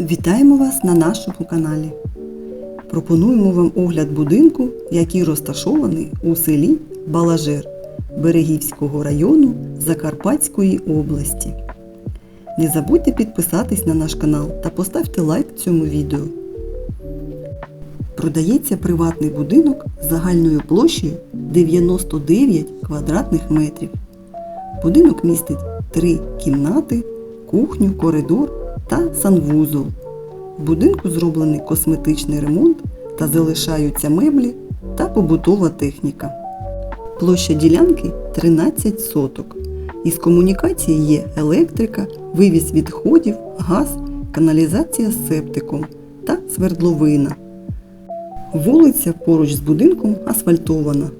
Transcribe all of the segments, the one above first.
Вітаємо вас на нашому каналі. Пропонуємо вам огляд будинку, який розташований у селі Балажир Берегівського району Закарпатської області. Не забудьте підписатись на наш канал та поставте лайк цьому відео. Продається приватний будинок з загальною площею 99 квадратних метрів. Будинок містить три кімнати, кухню, коридор та санвузол. В будинку зроблений косметичний ремонт та залишаються меблі та побутова техніка. Площа ділянки 13 соток. Із комунікації є електрика, вивіз відходів, газ, каналізація з септиком та свердловина. Вулиця поруч з будинком асфальтована.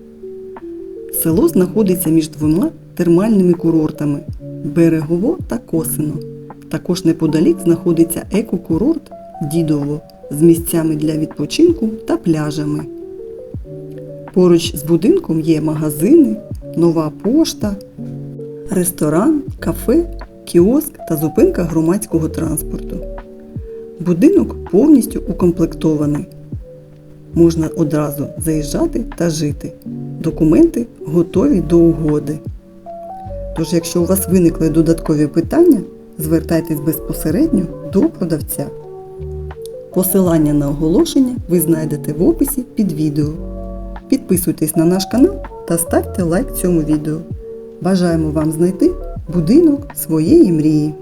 Село знаходиться між двома термальними курортами Берегово та Косино. Також неподалік знаходиться екокурорт Дідово з місцями для відпочинку та пляжами. Поруч з будинком є магазини, нова пошта, ресторан, кафе, кіоск та зупинка громадського транспорту. Будинок повністю укомплектований. Можна одразу заїжджати та жити. Документи готові до угоди. Тож, якщо у вас виникли додаткові питання, звертайтесь безпосередньо до продавця. Посилання на оголошення ви знайдете в описі під відео. Підписуйтесь на наш канал та ставте лайк цьому відео. Бажаємо вам знайти будинок своєї мрії.